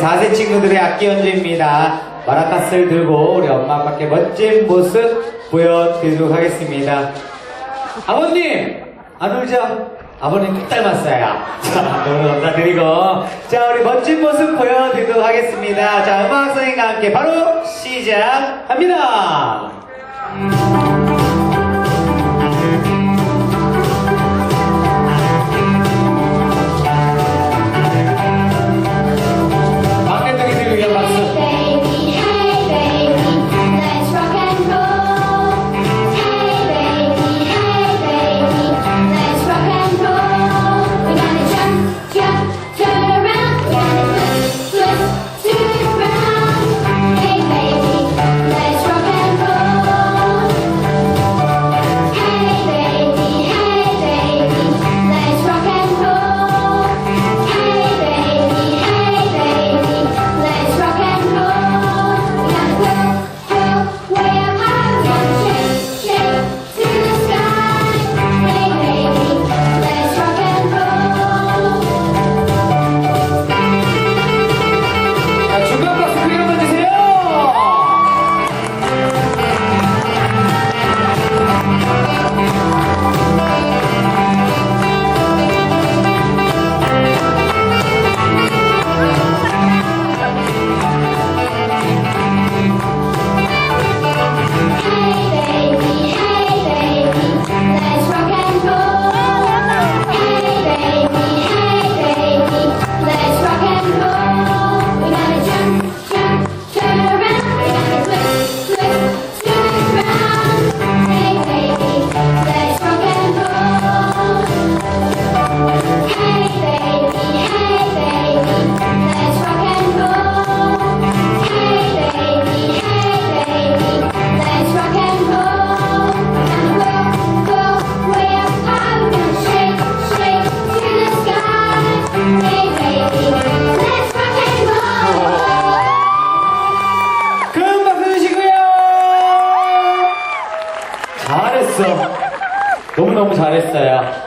4세 친구들의 악기 연주입니다. 마라카스를 들고 우리 엄마 아빠께 멋진 모습 보여드리도록 하겠습니다. 아버님! 안 울죠? 아버님 꼭 닮았어요. 자, 너무 감사드리고. 자, 우리 멋진 모습 보여드리도록 하겠습니다. 자, 음악 선생님과 함께 바로 시작합니다. 잘했어. 너무너무 잘했어요.